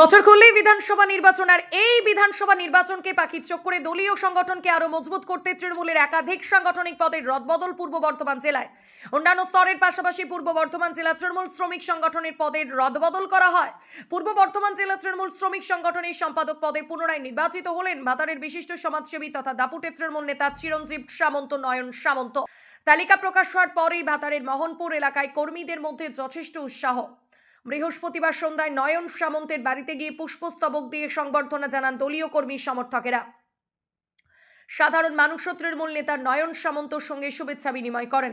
বছর খুললেই বিধানসভা নির্বাচন, আর এই বিধানসভা নির্বাচনকে পাখির চোখ করে দলীয় সংগঠনকে আরও মজবুত করতে তৃণমূলের একাধিক সাংগঠনিক পদের রদবদল পূর্ব বর্ধমান জেলায়। অন্যান্য স্তরের পাশাপাশি পূর্ব বর্ধমান জেলা তৃণমূল শ্রমিক সংগঠনের পদের রদবদল করা হয়। পূর্ব বর্ধমান জেলা তৃণমূল শ্রমিক সংগঠনের সম্পাদক পদে পুনরায় নির্বাচিত হলেন ভাতারের বিশিষ্ট সমাজসেবী তথা দাপুটের তৃণমূল নেতা চিরঞ্জীব সামন্ত নয়ন সামন্ত। তালিকা প্রকাশ হওয়ার পরেই ভাতারের মোহনপুর এলাকায় কর্মীদের মধ্যে যথেষ্ট উৎসাহ। বৃহস্পতিবার সন্ধ্যায় নয়ন সামন্তের বাড়িতে গিয়ে পুষ্পস্তবক দিয়ে সংবর্ধনা জানান দলীয় কর্মী সমর্থকেরা। সাধারণ মানুষ ও তৃণমূল নেতা নয়ন সামন্তর সঙ্গে শুভেচ্ছা বিনিময় করেন।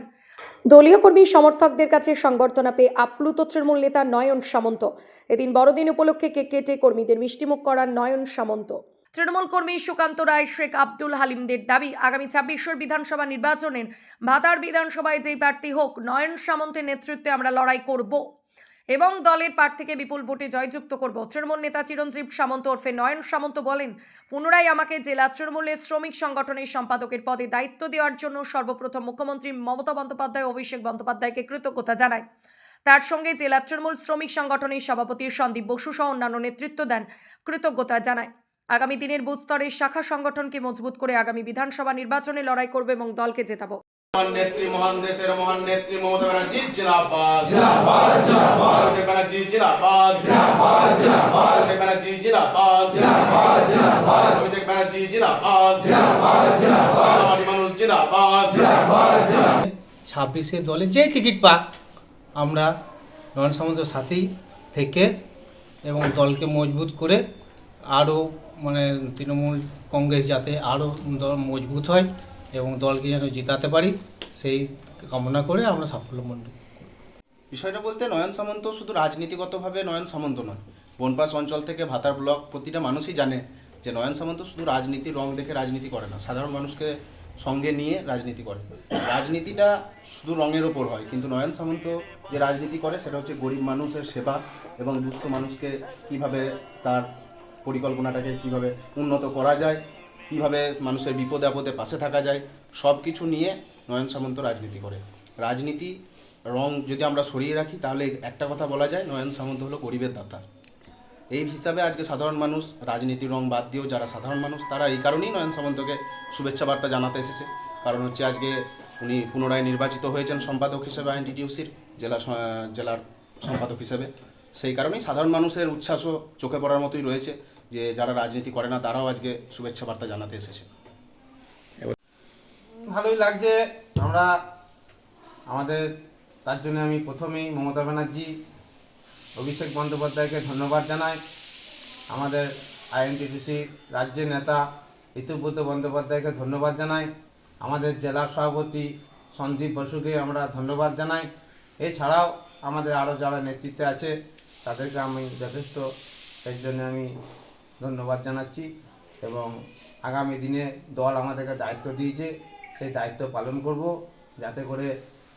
দলীয় কর্মী সমর্থকদের কাছে সংবর্ধনা পেয়ে আপ্লুত তৃণমূল নেতা নয়ন সামন্ত। এদিন বড়দিন উপলক্ষে কেক কেটে কর্মীদের মিষ্টিমুখ করান নয়ন সামন্ত। তৃণমূল কর্মী সুকান্ত রায়, শেখ আব্দুল হালিমদের দাবি, আগামী ছাব্বিশের বিধানসভা নির্বাচনের ভাতার বিধানসভায় যেই প্রার্থী হোক, নয়ন সামন্তের নেতৃত্বে আমরা লড়াই করব। এবং দলের প্রার্থীকে বিপুল ভোটে জয়যুক্ত করব। তৃণমূল নেতা চিরঞ্জীব সামন্ত ওরফে নয়ন সামন্ত বলেন, পুনরায় আমাকে জেলা তৃণমূলের শ্রমিক সংগঠনের সম্পাদকের পদে দায়িত্ব দেওয়ার জন্য সর্বপ্রথম মুখ্যমন্ত্রী মমতা বন্দ্যোপাধ্যায় অভিষেক বন্দ্যোপাধ্যায়কে কৃতজ্ঞতা জানায়। তার সঙ্গে জেলা তৃণমূল শ্রমিক সংগঠনের সভাপতি সন্দীপ বসু সহ অন্যান্য নেতৃত্ব দেন, কৃতজ্ঞতা জানায়। আগামী দিনের বুথ স্তরের শাখা সংগঠনকে মজবুত করে আগামী বিধানসভা নির্বাচনে লড়াই করবে এবং দলকে জেতাবো। মহান নেত্রী মহান দেশের মহান নেত্রী মমতা ব্যানার্জি জিন্দাবাদ। জিন্দাবাদ জিন্দাবাদ। অভিষেক ব্যানার্জি জিন্দাবাদ। জিন্দাবাদ অভিষেক ব্যানার্জি জিন্দাবাদ। জিন্দাবাদ অভিষেক ব্যানার্জি জিন্দাবাদ। জিন্দাবাদ আমাদের মানুষ জিন্দাবাদ। জিন্দাবাদ ছাব্বিশে দলে যে টিকিট পাক আমরা নয়ন সামন্তের সাথেই থেকে এবং দলকে মজবুত করে আরও মানে তৃণমূল কংগ্রেস যাতে আরও দল মজবুত হয় এবং দলকে যেন জিতাতে পারি, সেই কামনা করে আমরা সাফল্যমণ্ডিত বিষয়টা বলতে নয়ন সামন্ত শুধু রাজনীতিগতভাবে নয়ন সামন্ত নয় বনপাস অঞ্চল থেকে ভাতার ব্লক প্রতিটা মানুষই জানে যে নয়ন সামন্ত শুধু রাজনীতি রং দেখে রাজনীতি করে না, সাধারণ মানুষকে সঙ্গে নিয়ে রাজনীতি করে। রাজনীতিটা শুধু রঙের ওপর হয়, কিন্তু নয়ন সামন্ত যে রাজনীতি করে সেটা হচ্ছে গরিব মানুষের সেবা এবং দুস্থ মানুষকে কীভাবে তার পরিকল্পনাটাকে কীভাবে উন্নত করা যায় কীভাবে মানুষের বিপদে আপদে পাশে থাকা যায় সব কিছু নিয়ে নয়ন সামন্ত রাজনীতি করে। রাজনীতি, রং যদি আমরা সরিয়ে রাখি, তাহলে একটা কথা বলা যায়, নয়ন সামন্ত হলো গরিবের দাতা। এই হিসাবে আজকে সাধারণ মানুষ রাজনীতির রং বাদ দিয়েও যারা সাধারণ মানুষ, তারা এই কারণেই নয়ন সামন্তকে শুভেচ্ছা বার্তা জানাতে এসেছে। কারণ হচ্ছে আজকে উনি পুনরায় নির্বাচিত হয়েছেন সম্পাদক হিসেবে, আইনটিটিউসির জেলা জেলার সম্পাদক হিসেবে। সেই কারণেই সাধারণ মানুষের উচ্ছ্বাসও চোখে পড়ার মতোই রয়েছে। যে যারা রাজনীতি করে না, তারাও আজকে শুভেচ্ছা বার্তা জানাতে এসেছে। ভালোই লাগছে, আমরা আমাদের, তার জন্য আমি প্রথমেই মমতা ব্যানার্জি, অভিষেক বন্দ্যোপাধ্যায়কে ধন্যবাদ জানাই। আমাদের আইএনটিটিসি রাজ্যের নেতা ঋতুব্রত বন্দ্যোপাধ্যায়কে ধন্যবাদ জানাই। আমাদের জেলা সভাপতি সন্দীপ বসুকে আমরা ধন্যবাদ জানাই। এছাড়াও আমাদের আরও যারা নেতৃত্বে আছে, তাদেরকে আমি যথেষ্ট, এর জন্য আমি ধন্যবাদ জানাচ্ছি এবং আগামী দিনে দল আমাদেরকে দায়িত্ব দিয়েছে, সেই দায়িত্ব পালন করব যাতে করে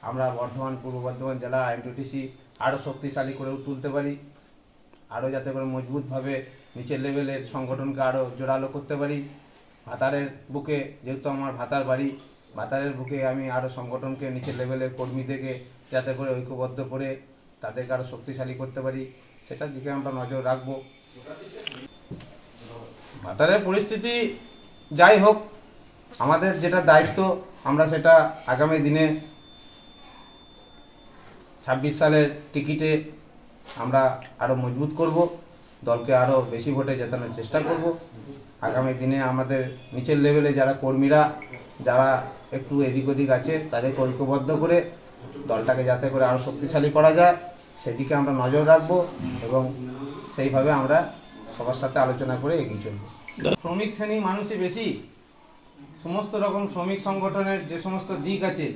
আমরা বর্ধমান, পূর্ব বর্ধমান জেলা আইনটিসি আরও শক্তিশালী করে তুলতে পারি, আরও যাতে করে মজবুতভাবে নিচের লেভেলের সংগঠনকে আরও জোরালো করতে পারি। ভাতারের বুকে, যেহেতু আমার ভাতার বাড়ি, ভাতারের বুকে আমি আরও সংগঠনকে, নিচের লেভেলের কর্মীদেরকে যাতে করে ঐক্যবদ্ধ করে তাদেরকে আরও শক্তিশালী করতে পারি, সেটার দিকে আমরা নজর রাখব। ভাতারের পরিস্থিতি যাই হোক, আমাদের যেটা দায়িত্ব, আমরা সেটা আগামী দিনে ছাব্বিশ সালের টিকিটে আমরা আরও মজবুত করব, দলকে আরও বেশি ভোটে জেতানোর চেষ্টা করব। আগামী দিনে আমাদের নিচের লেভেলে যারা কর্মীরা, যারা একটু এদিক ওদিক আছে, তাদেরকে ঐক্যবদ্ধ করে দলটাকে যাতে করে আরও শক্তিশালী করা যায়, সেদিকে আমরা নজর রাখব এবং সেইভাবে আমরা সবার সাথে আলোচনা করে এগিয়ে চলব। শ্রমিক শ্রেণি মানুষই বেশি। সমস্ত রকম শ্রমিক সংগঠনের যে সমস্ত দিক আছে,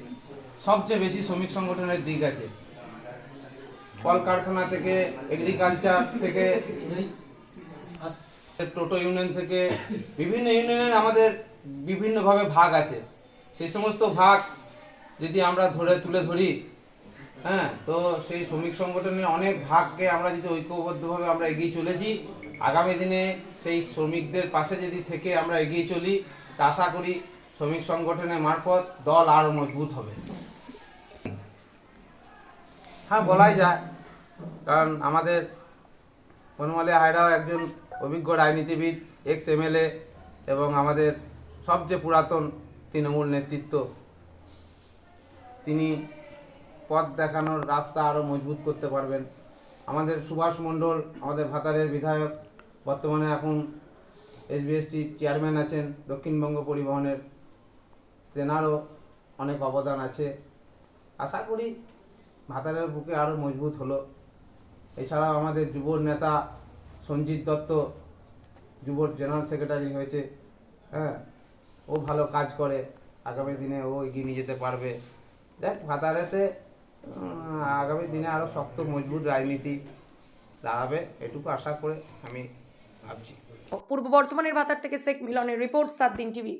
সবচেয়ে বেশি শ্রমিক সংগঠনের দিক আছে। কলকারখানা থেকে এগ্রিকালচার থেকে, টোটো ইউনিয়ন থেকে, বিভিন্ন ইউনিয়নের আমাদের বিভিন্নভাবে ভাগ আছে। সেই সমস্ত ভাগ যদি আমরা ধরে, তুলে ধরি হ্যাঁ তো সেই শ্রমিক সংগঠনের অনেক ভাগকে আমরা যদি ঐক্যবদ্ধভাবে আমরা এগিয়ে চলেছি, আগামী দিনে সেই শ্রমিকদের পাশে যদি থেকে আমরা এগিয়ে চলি, তা আশা করি শ্রমিক সংগঠনের মারফত দল আরও মজবুত হবে। হ্যাঁ বলাই যায়, কারণ আমাদের বনমালী হায়রাও একজন অভিজ্ঞ রাজনীতিবিদ এক্স এমএলএ এবং আমাদের সবচেয়ে পুরাতন তৃণমূল নেতৃত্ব। তিনি পথ দেখানোর রাস্তা আরও মজবুত করতে পারবেন। আমাদের সুভাষ মণ্ডল, আমাদের ভাতারের বিধায়ক, বর্তমানে এখন এসবিএসটি চেয়ারম্যান আছেন দক্ষিণবঙ্গ পরিবহনের। তেনারও অনেক অবদান আছে। আশা করি ভাতারের বুকে আরও মজবুত হলো। এছাড়াও আমাদের যুব নেতা সঞ্জিত দত্ত, যুব জেনারেল সেক্রেটারি হয়েছে। হ্যাঁ ও ভালো কাজ করে। আগামী দিনে ও এগিয়ে নিয়ে যেতে পারবে। দেখ, ভাতারেতে আগামী দিনে আরও শক্ত, মজবুত রাজনীতি দাঁড়াবে, এটুকু আশা করে আমি ভাবছি। পূর্ব বর্ধমানের ভাতার থেকে শেখ মিলনের রিপোর্ট, সাত দিন টিভি।